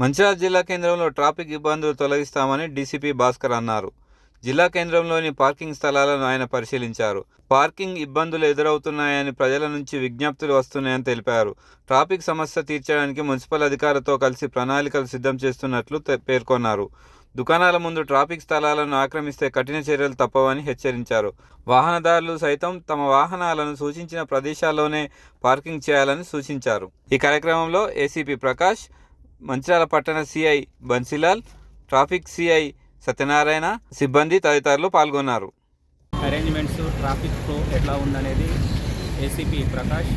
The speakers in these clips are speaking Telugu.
మంచిర్యాల జిల్లా కేంద్రంలో ట్రాఫిక్ ఇబ్బందులు తొలగిస్తామని డీసీపీ భాస్కర్ అన్నారు. జిల్లా కేంద్రంలోని పార్కింగ్ స్థలాలను ఆయన పరిశీలించారు. పార్కింగ్ ఇబ్బందులు ఎదురవుతున్నాయని ప్రజల నుంచి విజ్ఞప్తులు వస్తున్నాయని తెలిపారు. ట్రాఫిక్ సమస్య తీర్చడానికి మున్సిపల్ అధికారులతో కలిసి ప్రణాళికలు సిద్ధం చేస్తున్నట్లు పేర్కొన్నారు. దుకాణాల ముందు ట్రాఫిక్ స్థలాలను ఆక్రమిస్తే కఠిన చర్యలు తప్పవని హెచ్చరించారు. వాహనదారులు సైతం తమ వాహనాలను సూచించిన ప్రదేశాల్లోనే పార్కింగ్ చేయాలని సూచించారు. ఈ కార్యక్రమంలో ఏసీపీ ప్రకాష్ మంచిర్యాల పట్టణ CI Bansilal traffic CI Satyanarayana సిబ్బంది తదితరులు పాల్గొన్నారు. అరేంజ్మెంట్స్ ట్రాఫిక్ ఫ్లో ఎట్లా ఉందనేది ACP Prakash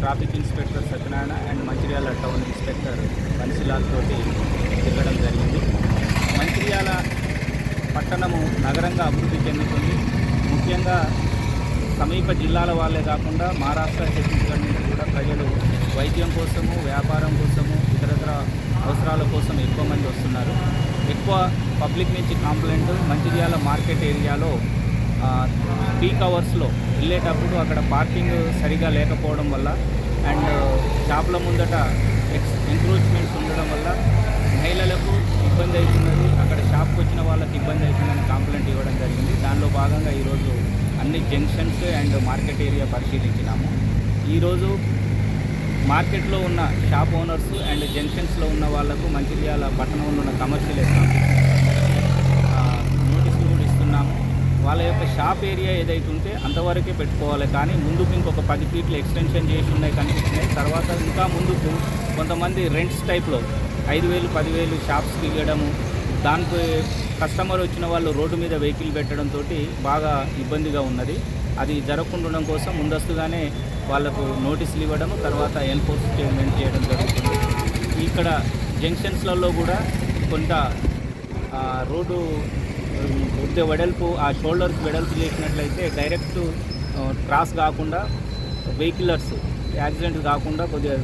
traffic inspector Satyanarayana and Mancherial town inspector Bansilal తోటి తిరగడం జరిగింది. మంచిర్యాల పట్టణము నగరంగా అభివృద్ధి చెందుతుంది. ముఖ్యంగా సమీప జిల్లాల వాళ్ళే కాకుండా మహారాష్ట్ర ఛత్తీస్గఢ్ నుంచి కూడా ప్రజలు వైద్యం కోసము వ్యాపారం అవసరాల కోసం ఎక్కువ మంది వస్తున్నారు. ఎక్కువ పబ్లిక్ నుంచి కంప్లైంట్ మంచిర్యాల మార్కెట్ ఏరియాలో పీక్ అవర్స్లో వెళ్ళేటప్పుడు అక్కడ పార్కింగ్ సరిగా లేకపోవడం వల్ల అండ్ షాపుల ముందట ఎక్స్ ఎంక్రోచ్మెంట్స్ ఉండడం వల్ల మహిళలకు ఇబ్బంది అవుతున్నది. అక్కడ షాప్కి వచ్చిన వాళ్ళకి ఇబ్బంది అవుతుందని కంప్లైంట్ ఇవ్వడం జరిగింది. దానిలో భాగంగా ఈరోజు అన్ని జంక్షన్స్ అండ్ మార్కెట్ ఏరియా పరిశీలించినాము. ఈరోజు మార్కెట్లో ఉన్న షాప్ ఓనర్స్ అండ్ జంక్షన్స్లో ఉన్న వాళ్ళకు మంచిర్యాల పట్టణంలో ఉన్న కమర్షియల్ నోటీసులు కూడా ఇస్తున్నాము. వాళ్ళ యొక్క షాప్ ఏరియా ఏదైతే ఉంటే అంతవరకే పెట్టుకోవాలి. కానీ ముందుకు ఇంకొక పది ఫీట్లు ఎక్స్టెన్షన్ చేసి ఉన్నాయి కనిపిస్తున్నాయి. తర్వాత ఇంకా ముందుకు కొంతమంది రెంట్స్ టైప్లో ఐదు వేలు పదివేలు షాప్స్కి ఇవ్వడము దానికి కస్టమర్ వచ్చిన వాళ్ళు రోడ్డు మీద వెహికల్ పెట్టడంతో బాగా ఇబ్బందిగా ఉన్నది. అది జరగకుండా ఉండడం కోసం ముందస్తుగానే వాళ్ళకు నోటీసులు ఇవ్వడం తర్వాత ఎన్ఫోర్స్మెంట్ చేయడం జరుగుతుంది. ఇక్కడ జంక్షన్స్లలో కూడా కొంత రోడ్డు ఉద్ద వెడల్పు ఆ షోల్డర్స్ వెడల్పు చేసినట్లయితే డైరెక్ట్ క్రాస్ కాకుండా వెహికలర్స్ యాక్సిడెంట్ కాకుండా కొద్దిగా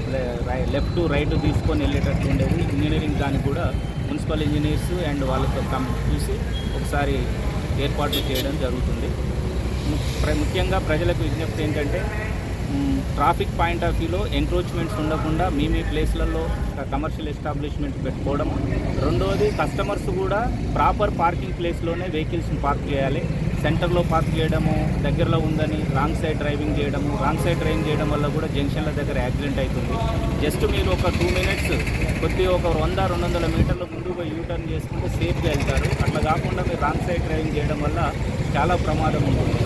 లెఫ్ట్ రైట్ తీసుకొని వెళ్ళేటట్టు ఉండేది. ఇంజనీరింగ్ దానికి కూడా మున్సిపల్ ఇంజనీర్స్ అండ్ వాళ్ళతో కమ్ చూసి ఒకసారి ఏర్పాట్లు చేయడం జరుగుతుంది. ప్ర- ముఖ్యంగా ప్రజలకు విజ్ఞప్తి ఏంటంటే ట్రాఫిక్ పాయింట్ ఆఫ్ వ్యూలో ఎంక్రోచ్మెంట్స్ ఉండకుండా మీ మీ ప్లేస్లలో కమర్షియల్ ఎస్టాబ్లిష్మెంట్ పెట్టుకోవడం. రెండవది కస్టమర్స్ కూడా ప్రాపర్ పార్కింగ్ ప్లేస్లోనే వెహికల్స్ని పార్క్ చేయాలి. సెంటర్లో పార్క్ చేయడము దగ్గరలో ఉందని రాంగ్ సైడ్ డ్రైవింగ్ చేయడము రాంగ్ సైడ్ డ్రైవింగ్ చేయడం వల్ల కూడా జంక్షన్ల దగ్గర యాక్సిడెంట్ అవుతుంది జస్ట్ మీరు ఒక టూ మినిట్స్ కొద్ది ఒక వంద రెండు వందల మీటర్ల ముందుగా యూటర్న్ చేసుకుంటే సేఫ్గా వెళ్తారు. అట్లా కాకుండా మీరు రాంగ్ సైడ్ డ్రైవింగ్ చేయడం వల్ల చాలా ప్రమాదం ఉంటుంది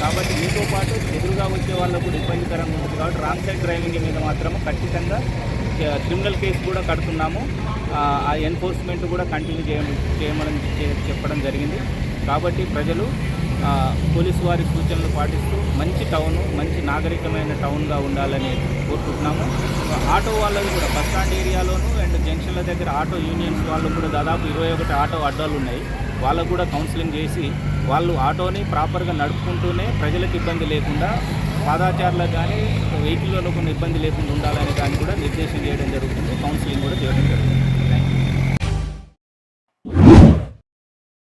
కాబట్టి మీతో పాటు ఎదురుగా వచ్చే వాళ్ళకు కూడా ఇబ్బందికరంగా ఉంటుంది కాబట్టి రాంగ్ సైడ్ డ్రైవింగ్ మీద మాత్రము ఖచ్చితంగా క్రిమినల్ కేసు కూడా కడుతున్నాము. ఆ, ఎన్ఫోర్స్మెంట్ కూడా కంటిన్యూ చేయ చేయమని చెప్పడం జరిగింది. కాబట్టి ప్రజలు పోలీసు వారి సూచనలు పాటిస్తూ మంచి టౌన్ మంచి నాగరికమైన టౌన్గా ఉండాలని కోరుకుంటున్నాము. ఆటో వాళ్ళవి కూడా బస్ స్టాండ్ ఏరియాలోను అండ్ జంక్షన్ల దగ్గర ఆటో యూనియన్స్ వాళ్ళు కూడా దాదాపు ఇరవై ఒకటి ఆటో అడ్డాలు ఉన్నాయి. వాళ్ళకు కూడా కౌన్సిలింగ్ చేసి వాళ్ళు ఆటోని ప్రాపర్గా నడుపుకుంటూనే ప్రజలకు ఇబ్బంది లేకుండా పాదాచారులకు కానీ వెహికల్లో కొన్ని ఇబ్బంది లేకుండా ఉండాలని కానీ కూడా నిర్దేశం చేయడం జరుగుతుంది. కౌన్సిలింగ్ కూడా చేయడం జరుగుతుంది.